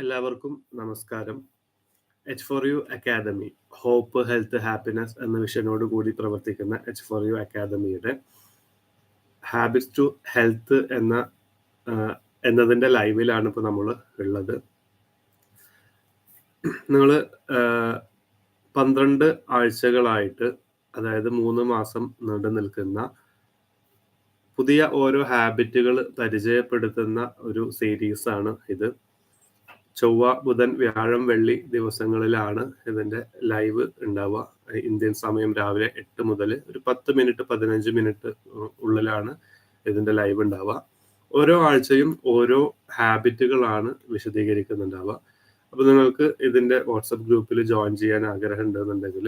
എല്ലാവർക്കും നമസ്കാരം. H four U academy hope health happiness എന്ന വിഷനോട് കൂടി പ്രവർത്തിക്കുന്ന എച്ച് ഫോർ യു അക്കാദമിയുടെ ഹാബിറ്റ്സ് ടു ഹെൽത്ത് എന്ന എന്നതിന്റെ ലൈവിലാണ് ഇപ്പോൾ നമ്മൾ ഉള്ളത്. നിങ്ങൾ പന്ത്രണ്ട് ആഴ്ചകളായിട്ട് അതായത് മൂന്ന് മാസം നീണ്ടു നിൽക്കുന്ന പുതിയ ഓരോ ഹാബിറ്റുകൾ പരിചയപ്പെടുത്തുന്ന ഒരു സീരീസാണ് ഇത്. ചൊവ്വ ബുധൻ വ്യാഴം വെള്ളി ദിവസങ്ങളിലാണ് ഇതിന്റെ ലൈവ് ഉണ്ടാവുക. ഇന്ത്യൻ സമയം രാവിലെ എട്ട് മുതൽ ഒരു പത്ത് മിനിറ്റ് പതിനഞ്ച് മിനിറ്റ് ഉള്ളിലാണ് ഇതിന്റെ ലൈവ് ഉണ്ടാവുക. ഓരോ ആഴ്ചയും ഓരോ ഹാബിറ്റുകളാണ് വിശദീകരിക്കുന്നുണ്ടാവുക. അപ്പൊ നിങ്ങൾക്ക് ഇതിന്റെ വാട്സപ്പ് ഗ്രൂപ്പിൽ ജോയിൻ ചെയ്യാൻ ആഗ്രഹം ഉണ്ടെന്നുണ്ടെങ്കിൽ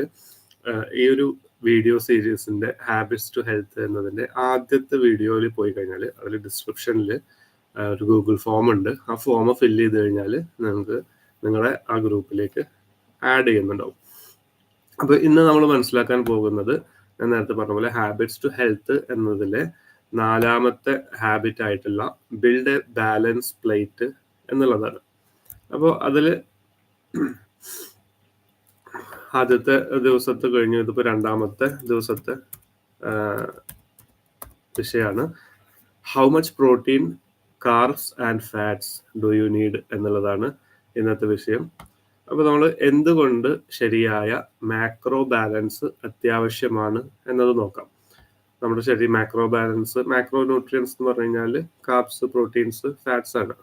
ഈ ഒരു വീഡിയോ സീരീസിന്റെ ഹാബിറ്റ്സ് ടു ഹെൽത്ത് എന്നതിന്റെ ആദ്യത്തെ വീഡിയോയിൽ പോയി കഴിഞ്ഞാൽ അതിൽ ഡിസ്ക്രിപ്ഷനിൽ ഒരു ഗൂഗിൾ ഫോം ഉണ്ട്. ആ ഫോം ഫില്ല് ചെയ്ത് കഴിഞ്ഞാൽ നിങ്ങൾക്ക് നിങ്ങളെ ആ ഗ്രൂപ്പിലേക്ക് ആഡ് ചെയ്യുന്നുണ്ടാവും. അപ്പൊ ഇന്ന് നമ്മൾ മനസ്സിലാക്കാൻ പോകുന്നത് ഞാൻ നേരത്തെ പറഞ്ഞ പോലെ ഹാബിറ്റ്സ് ടു ഹെൽത്ത് എന്നതിലെ നാലാമത്തെ ഹാബിറ്റ് ആയിട്ടുള്ള ബിൽഡ് എ ബാലൻസ് പ്ലേറ്റ് എന്നുള്ളതാണ്. അപ്പോൾ അതിൽ ആദ്യത്തെ ദിവസത്തെ കഴിഞ്ഞു ഇതിപ്പോ രണ്ടാമത്തെ ദിവസത്തെ വിഷയമാണ് how much protein carbs and fats do you need എന്നുള്ളതാണ് ഇന്നത്തെ വിഷയം. അപ്പോൾ നമ്മൾ എന്തുകൊണ്ട് ശരിയായ മാക്രോ ബാലൻസ് അത്യാവശ്യമാണ് എന്നത് നോക്കാം. നമ്മുടെ ശരി മാക്രോ ബാലൻസ് മാക്രോ ന്യൂട്രിയൻസ് എന്ന് പറഞ്ഞു കഴിഞ്ഞാൽ കാർബ്സ് പ്രോട്ടീൻസ് ഫാറ്റ്സ് ആണ്.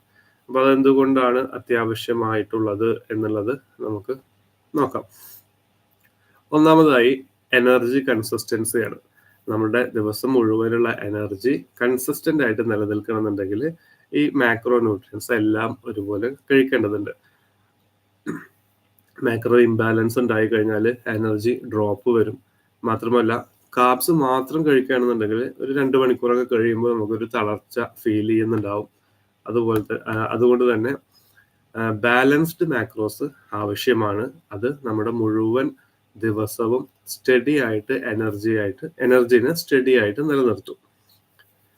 അപ്പോൾ അതെന്തുകൊണ്ടാണ് അത്യാവശ്യമായിട്ടുള്ളത് എന്നുള്ളത് നമുക്ക് നോക്കാം. ഒന്നാമതായി എനർജി കൺസിസ്റ്റൻസിയാണ് നമ്മുടെ ദിവസം മുഴുവനുള്ള എനർജി കൺസിസ്റ്റന്റ് ആയിട്ട് നിലനിൽക്കണമെന്നുണ്ടെങ്കിൽ ഈ മാക്രോ ന്യൂട്രിയൻസ് എല്ലാം ഒരുപോലെ കഴിക്കേണ്ടതുണ്ട്. മാക്രോ ഇംബാലൻസ് ഉണ്ടായി കഴിഞ്ഞാൽ എനർജി ഡ്രോപ്പ് വരും. മാത്രമല്ല കാപ്സ് മാത്രം കഴിക്കുകയാണെന്നുണ്ടെങ്കിൽ ഒരു രണ്ട് മണിക്കൂറൊക്കെ കഴിയുമ്പോൾ നമുക്കൊരു തളർച്ച ഫീൽ ചെയ്യുന്നുണ്ടാവും. അതുപോലത്തെ അതുകൊണ്ട് തന്നെ ബാലൻസ്ഡ് മാക്രോസ് ആവശ്യമാണ്. അത് നമ്മുടെ മുഴുവൻ ദിവസവും സ്റ്റഡി ആയിട്ട് എനർജി ആയിട്ട് എനർജിനെ സ്റ്റഡി ആയിട്ട് നിലനിർത്തും.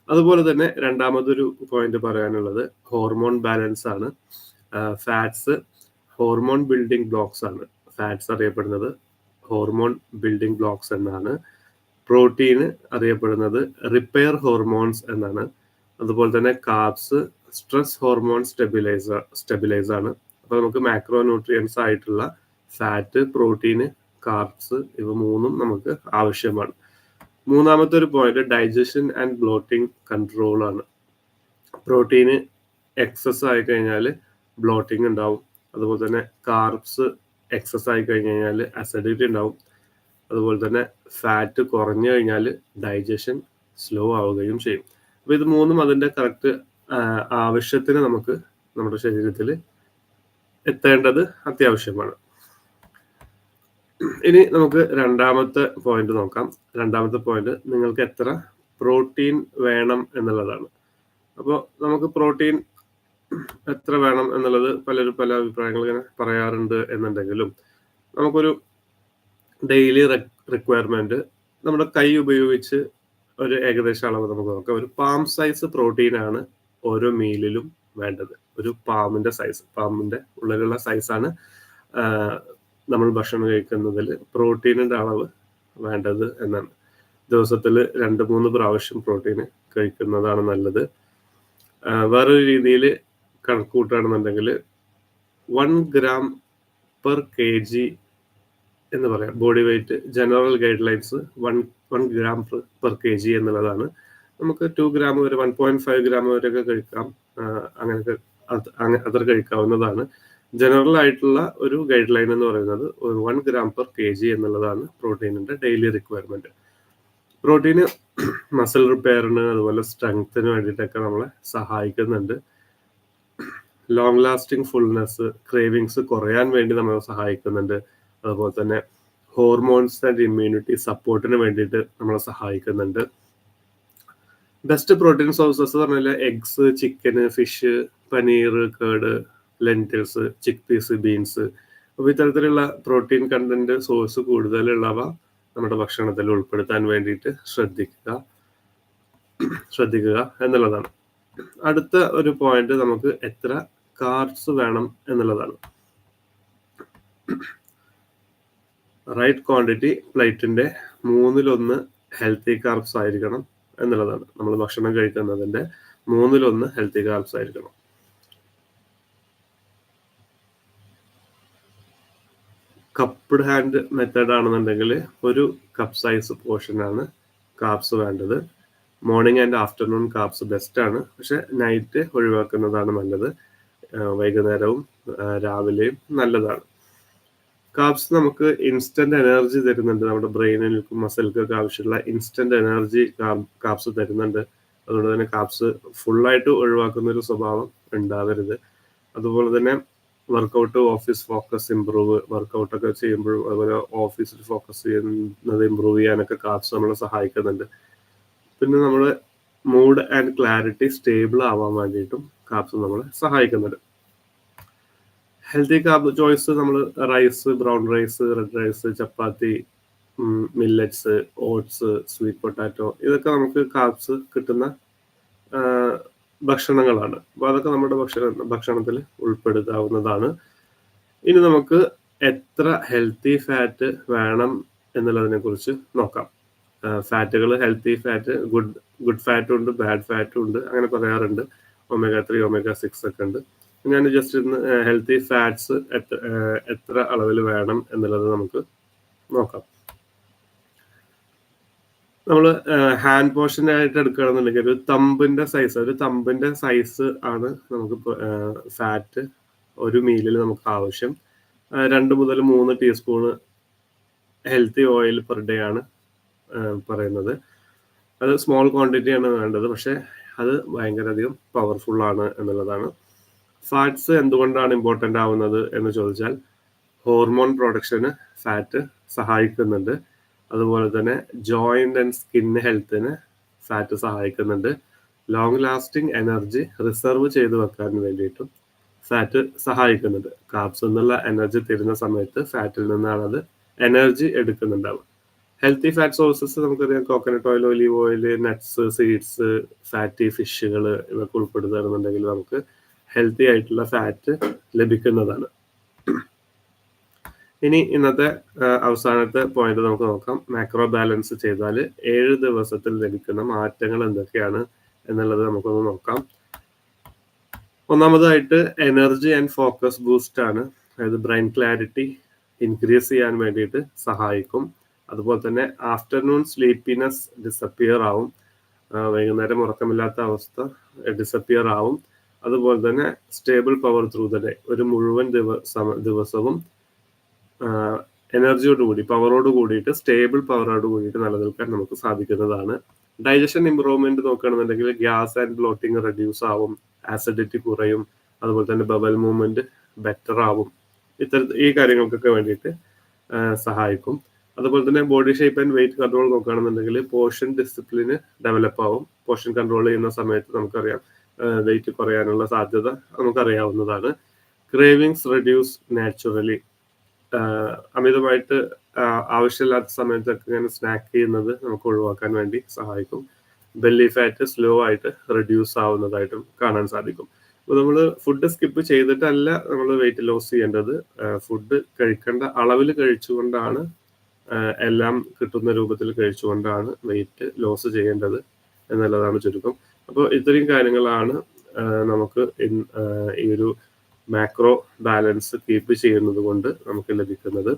അതുപോലെ തന്നെ രണ്ടാമതൊരു പോയിന്റ് പറയാനുള്ളത് ഹോർമോൺ ബാലൻസ് ആണ്. ഫാറ്റ്സ് ഹോർമോൺ ബിൽഡിംഗ് ബ്ലോക്സ് ആണ്. ഫാറ്റ്സ് അറിയപ്പെടുന്നത് ഹോർമോൺ ബിൽഡിംഗ് ബ്ലോക്സ് എന്നാണ്. പ്രോട്ടീന് അറിയപ്പെടുന്നത് റിപ്പയർ ഹോർമോൺസ് എന്നാണ്. അതുപോലെ തന്നെ carbs stress hormone stabiliser stabilise ആണ്. അപ്പൊ നമുക്ക് മാക്രോ ന്യൂട്രിയൻസ് ആയിട്ടുള്ള ഫാറ്റ് പ്രോട്ടീന് കാർബ്സ് ഇവ മൂന്നും നമുക്ക് ആവശ്യമാണ്. മൂന്നാമത്തെ ഒരു point digestion and bloating control ആണ്. പ്രോട്ടീന് എക്സസ് ആയി കഴിഞ്ഞാൽ ബ്ലോട്ടിംഗ് ഉണ്ടാവും. അതുപോലെ തന്നെ കാർബ്സ് എക്സസ് ആയി കഴിഞ്ഞ് കഴിഞ്ഞാൽ അസിഡിറ്റി ഉണ്ടാവും. അതുപോലെ തന്നെ ഫാറ്റ് കുറഞ്ഞു കഴിഞ്ഞാൽ ഡൈജഷൻ സ്ലോ ആവുകയും ചെയ്യും. അപ്പൊ ഇത് മൂന്നും അതിന്റെ കറക്റ്റ് ആവശ്യത്തിന് നമുക്ക് നമ്മുടെ ശരീരത്തിൽ എത്തേണ്ടത് അത്യാവശ്യമാണ്. ഇനി നമുക്ക് രണ്ടാമത്തെ പോയിന്റ് നോക്കാം. രണ്ടാമത്തെ പോയിന്റ് നിങ്ങൾക്ക് എത്ര പ്രോട്ടീൻ വേണം എന്നുള്ളതാണ്. അപ്പോൾ നമുക്ക് പ്രോട്ടീൻ എത്ര വേണം എന്നുള്ളത് പലരും പല അഭിപ്രായങ്ങൾ ഇങ്ങനെ പറയാറുണ്ട് എന്നുണ്ടെങ്കിലും നമുക്കൊരു ഡെയിലി റിക്വയർമെന്റ് നമ്മുടെ കൈ ഉപയോഗിച്ച് ഒരു ഏകദേശ അളവ് നമുക്ക് നോക്കാം. ഒരു പാം സൈസ് പ്രോട്ടീൻ ആണ് ഓരോ മീലിലും വേണ്ടത്. ഒരു പാമ്പിന്റെ സൈസ് പാമ്പിന്റെ ഉള്ളിലുള്ള സൈസാണ് നമ്മൾ ഭക്ഷണം കഴിക്കുന്നതിൽ പ്രോട്ടീനിന്റെ അളവ് വേണ്ടത് എന്നാണ്. ദിവസത്തിൽ രണ്ട് മൂന്ന് പ്രാവശ്യം പ്രോട്ടീൻ കഴിക്കുന്നതാണ് നല്ലത്. വേറൊരു രീതിയിൽ കണക്കൂട്ടുകയാണെന്നുണ്ടെങ്കിൽ one gram per K G എന്ന് പറയാം. Body weight general guidelines one one gram per K G എന്നുള്ളതാണ്. നമുക്ക് ടു ഗ്രാം വരെ വൺ പോയിന്റ് ഫൈവ് ഗ്രാം വരെയൊക്കെ കഴിക്കാം. അങ്ങനെയൊക്കെ അത്ര കഴിക്കാവുന്നതാണ്. ജനറൽ ആയിട്ടുള്ള ഒരു ഗൈഡ് ലൈൻ എന്ന് പറയുന്നത് one gram per K G എന്നുള്ളതാണ് പ്രോട്ടീനിന്റെ ഡെയിലി റിക്വയർമെന്റ് പ്രോട്ടീന് മസിൽ റിപ്പയറിന് അതുപോലെ സ്ട്രെങ്ത്തിന് വേണ്ടിയിട്ടൊക്കെ നമ്മളെ സഹായിക്കുന്നുണ്ട്. ലോങ് ലാസ്റ്റിംഗ് ഫുൾനെസ് ക്രേവിങ്സ് കുറയാൻ വേണ്ടി നമ്മളെ സഹായിക്കുന്നുണ്ട്. അതുപോലെ തന്നെ ഹോർമോൺസ് ആൻഡ് ഇമ്മ്യൂണിറ്റി സപ്പോർട്ടിന് വേണ്ടിയിട്ട് നമ്മളെ സഹായിക്കുന്നുണ്ട്. ബെസ്റ്റ് പ്രോട്ടീൻ സോഴ്സസ് പറഞ്ഞാൽ eggs chicken fish paneer curd lentils chick piece beans അപ്പോൾ ഇത്തരത്തിലുള്ള പ്രോട്ടീൻ കണ്ടന്റ് സോഴ്സ് കൂടുതലുള്ളവ നമ്മുടെ ഭക്ഷണത്തിൽ ഉൾപ്പെടുത്താൻ വേണ്ടിയിട്ട് ശ്രദ്ധിക്കുക. ശ്രദ്ധിക്കുക എന്നുള്ളതാണ്. അടുത്ത ഒരു പോയിന്റ് നമുക്ക് എത്ര കാർബ്സ് വേണം എന്നുള്ളതാണ്. റൈറ്റ് ക്വാണ്ടിറ്റി പ്ലേറ്റിന്റെ മൂന്നിലൊന്ന് ഹെൽത്തി കാർബ്സ് ആയിരിക്കണം എന്നുള്ളതാണ്. നമ്മൾ ഭക്ഷണം കഴിക്കുന്നതിന്റെ മൂന്നിലൊന്ന് ഹെൽത്തി കാർബ്സ് ആയിരിക്കണം. കപ്പ്ഡ് ഹാൻഡ് മെത്തേഡ് ആണെന്നുണ്ടെങ്കിൽ ഒരു കപ്പ് സൈസ് പോർഷൻ ആണ് കാർബ്സ് വേണ്ടത്. Morning and afternoon carbs best ആണ്. പക്ഷെ നൈറ്റ് ഒഴിവാക്കുന്നതാണ് നല്ലത്. വൈകുന്നേരവും രാവിലെയും നല്ലതാണ്. കാപ്സ് നമുക്ക് ഇൻസ്റ്റന്റ് എനർജി തരുന്നുണ്ട്. നമ്മുടെ ബ്രെയിനിൽക്കും മസിൽക്കൊക്കെ ആവശ്യമുള്ള ഇൻസ്റ്റന്റ് എനർജി കാപ്സ് തരുന്നുണ്ട്. അതുകൊണ്ട് തന്നെ കാപ്സ് ഫുള്ളായിട്ട് ഒഴിവാക്കുന്ന ഒരു സ്വഭാവം ഉണ്ടാവരുത്. അതുപോലെ തന്നെ workout office focus improve workout ഒക്കെ ചെയ്യുമ്പോഴും അതുപോലെ ഓഫീസിൽ ഫോക്കസ് ചെയ്യുന്നത് ഇമ്പ്രൂവ് ചെയ്യാനൊക്കെ കാർബ്സ് നമ്മളെ സഹായിക്കുന്നുണ്ട്. പിന്നെ നമ്മുടെ മൂഡ് ആൻഡ് ക്ലാരിറ്റി സ്റ്റേബിൾ ആവാൻ വേണ്ടിയിട്ടും കാർബ്സ് നമ്മളെ സഹായിക്കുന്നുണ്ട്. ഹെൽത്തി കാർബ് ചോയ്സ് നമ്മൾ rice brown rice red rice chapati millets oats sweet potato ഇതൊക്കെ നമുക്ക് കാർബ്സ് കിട്ടുന്ന ഭക്ഷണങ്ങളാണ്. അപ്പോൾ അതൊക്കെ നമ്മുടെ ഭക്ഷണ ഭക്ഷണത്തിൽ ഉൾപ്പെടുത്താവുന്നതാണ്. ഇനി നമുക്ക് എത്ര ഹെൽത്തി ഫാറ്റ് വേണം എന്നുള്ളതിനെ കുറിച്ച് നോക്കാം ഫാറ്റുകൾ ഹെൽത്തി ഫാറ്റ് ഗുഡ് ഗുഡ് ഫാറ്റും ഉണ്ട് ബാഡ് ഫാറ്റും ഉണ്ട് അങ്ങനെ പറയാറുണ്ട്. ഒമേഗ ത്രീ ഒമേഗ സിക്സ് ഒക്കെ ഉണ്ട്. ഞാൻ ജസ്റ്റ് ഇന്ന് ഹെൽത്തി ഫാറ്റ്സ് എത്ര എത്ര അളവിൽ വേണം എന്നുള്ളത് നമുക്ക് നോക്കാം. നമ്മൾ ഹാൻഡ് പോർഷൻ ആയിട്ട് എടുക്കുകയാണെന്നുണ്ടെങ്കിൽ ഒരു തമ്പിന്റെ സൈസ് ഒരു തമ്പിന്റെ സൈസ് ആണ് നമുക്ക് ഫാറ്റ് ഒരു മീലിൽ നമുക്ക് ആവശ്യം. രണ്ട് മുതൽ മൂന്ന് teaspoon healthy oil per day ആണ് പറയുന്നത്. അത് സ്മോൾ ക്വാണ്ടിറ്റി ആണ് വേണ്ടത് പക്ഷേ അത് ഭയങ്കര അധികം പവർഫുൾ ആണ് എന്നുള്ളതാണ്. ഫാറ്റ്സ് എന്തുകൊണ്ടാണ് ഇമ്പോർട്ടന്റ് ആവുന്നത് എന്ന് ചോദിച്ചാൽ ഹോർമോൺ പ്രൊഡക്ഷന് ഫാറ്റ് സഹായിക്കുന്നുണ്ട്. അതുപോലെ തന്നെ ജോയിന്റ് ആൻഡ് സ്കിൻ ഹെൽത്തിന് ഫാറ്റ് സഹായിക്കുന്നുണ്ട്. ലോങ് ലാസ്റ്റിംഗ് എനർജി റിസർവ് ചെയ്ത് വെക്കാൻ വേണ്ടിയിട്ടും ഫാറ്റ് സഹായിക്കുന്നുണ്ട്. കാർബ്സ് എന്നുള്ള എനർജി തരുന്ന സമയത്ത് ഫാറ്റിൽ നിന്നാണ് അത് എനർജി എടുക്കുന്നുണ്ടാവുക. ഹെൽത്തി ഫാറ്റ് സോഴ്സസ് നമുക്കറിയാം. Coconut oil olive oil nuts seeds fatty ഫിഷുകൾ ഇവയൊക്കെ ഉൾപ്പെടുത്തുകയാണെന്നുണ്ടെങ്കിൽ നമുക്ക് ഹെൽത്തി ആയിട്ടുള്ള ഫാറ്റ് ലഭിക്കുന്നതാണ്. ഇനി ഇന്നത്തെ അവസാനത്തെ പോയിന്റ് നമുക്ക് നോക്കാം. മാക്രോ ബാലൻസ് ചെയ്താൽ ഏഴ് ദിവസത്തിൽ ലഭിക്കുന്ന മാറ്റങ്ങൾ എന്തൊക്കെയാണ് എന്നുള്ളത് നമുക്കൊന്ന് നോക്കാം. ഒന്നാമതായിട്ട് എനർജി ആൻഡ് ഫോക്കസ് ബൂസ്റ്റ് ആണ്. അതായത് ബ്രെയിൻ ക്ലാരിറ്റി ഇൻക്രീസ് ചെയ്യാൻ വേണ്ടിയിട്ട് സഹായിക്കും. അതുപോലെ തന്നെ ആഫ്റ്റർനൂൺ സ്ലീപ്പിനെസ് ഡിസപ്പിയർ ആവും. വൈകുന്നേരം ഉറക്കമില്ലാത്ത അവസ്ഥ ഡിസപ്പിയർ ആവും. അതുപോലെ തന്നെ stable power through the day ഒരു മുഴുവൻ ദിവസം ദിവസവും എനർജിയോട് കൂടി പവറോട് കൂടിയിട്ട് സ്റ്റേബിൾ പവറോട് കൂടിയിട്ട് നിലനിൽക്കാൻ നമുക്ക് സാധിക്കുന്നതാണ്. ഡൈജഷൻ ഇംപ്രൂവ്മെന്റ് നോക്കുകയാണെന്നുണ്ടെങ്കിൽ ഗ്യാസ് ആൻഡ് ബ്ലോട്ടിങ് റെഡ്യൂസ് ആവും ആസിഡിറ്റി കുറയും അതുപോലെ തന്നെ ബബൽ മൂവ്മെന്റ് ബെറ്റർ ആവും. ഇത്തര ഈ കാര്യങ്ങൾക്കൊക്കെ വേണ്ടിയിട്ട് സഹായിക്കും. അതുപോലെ തന്നെ body shape and weight control നോക്കുകയാണെന്നുണ്ടെങ്കിൽ പോർഷൻ ഡിസിപ്ലിന് ഡെവലപ്പ് ആവും. പോർഷൻ കൺട്രോൾ ചെയ്യുന്ന സമയത്ത് നമുക്കറിയാം വെയിറ്റ് കുറയാനുള്ള സാധ്യത നമുക്കറിയാവുന്നതാണ്. ക്രേവിങ്സ് റെഡ്യൂസ് നാച്ചുറലി അമിതമായിട്ട് ആവശ്യമില്ലാത്ത സമയത്തൊക്കെ ഇങ്ങനെ സ്നാക്ക് ചെയ്യുന്നത് നമുക്ക് ഒഴിവാക്കാൻ വേണ്ടി സഹായിക്കും. ബെല്ലി ഫാറ്റ് സ്ലോ ആയിട്ട് റെഡ്യൂസ് ആവുന്നതായിട്ടും കാണാൻ സാധിക്കും. അപ്പോൾ നമ്മൾ ഫുഡ് സ്കിപ്പ് ചെയ്തിട്ടല്ല നമ്മൾ വെയിറ്റ് ലോസ് ചെയ്യേണ്ടത്. ഫുഡ് കഴിക്കേണ്ട അളവിൽ കഴിച്ചുകൊണ്ടാണ് എല്ലാം കിട്ടുന്ന രൂപത്തിൽ കഴിച്ചുകൊണ്ടാണ് വെയിറ്റ് ലോസ് ചെയ്യേണ്ടത് എന്നുള്ളതാണ് ചുരുക്കം. അപ്പോൾ ഇത്രയും കാര്യങ്ങളാണ് നമുക്ക് ഈ ഒരു മാക്രോ ബാലൻസ് കീപ്പ് ചെയ്യുന്നത് കൊണ്ട് നമുക്ക് ലഭിക്കുന്നത്.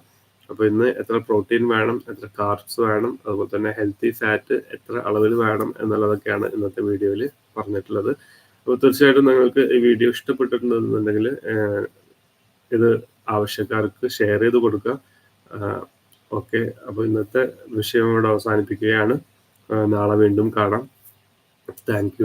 അപ്പോൾ ഇന്ന് എത്ര പ്രോട്ടീൻ വേണം എത്ര കാർബ്സ് വേണം അതുപോലെ തന്നെ ഹെൽത്തി ഫാറ്റ് എത്ര അളവിൽ വേണം എന്നുള്ളതൊക്കെയാണ് ഇന്നത്തെ വീഡിയോയിൽ പറഞ്ഞിട്ടുള്ളത്. അപ്പോൾ തീർച്ചയായിട്ടും നിങ്ങൾക്ക് ഈ വീഡിയോ ഇഷ്ടപ്പെട്ടിട്ടുണ്ടെന്നുണ്ടെങ്കിൽ ഇത് ആവശ്യക്കാർക്ക് ഷെയർ ചെയ്ത് കൊടുക്കുക. ഓക്കെ. അപ്പോൾ ഇന്നത്തെ വിഷയം ഇവിടെ അവസാനിപ്പിക്കുകയാണ്. നാളെ വീണ്ടും കാണാം. താങ്ക്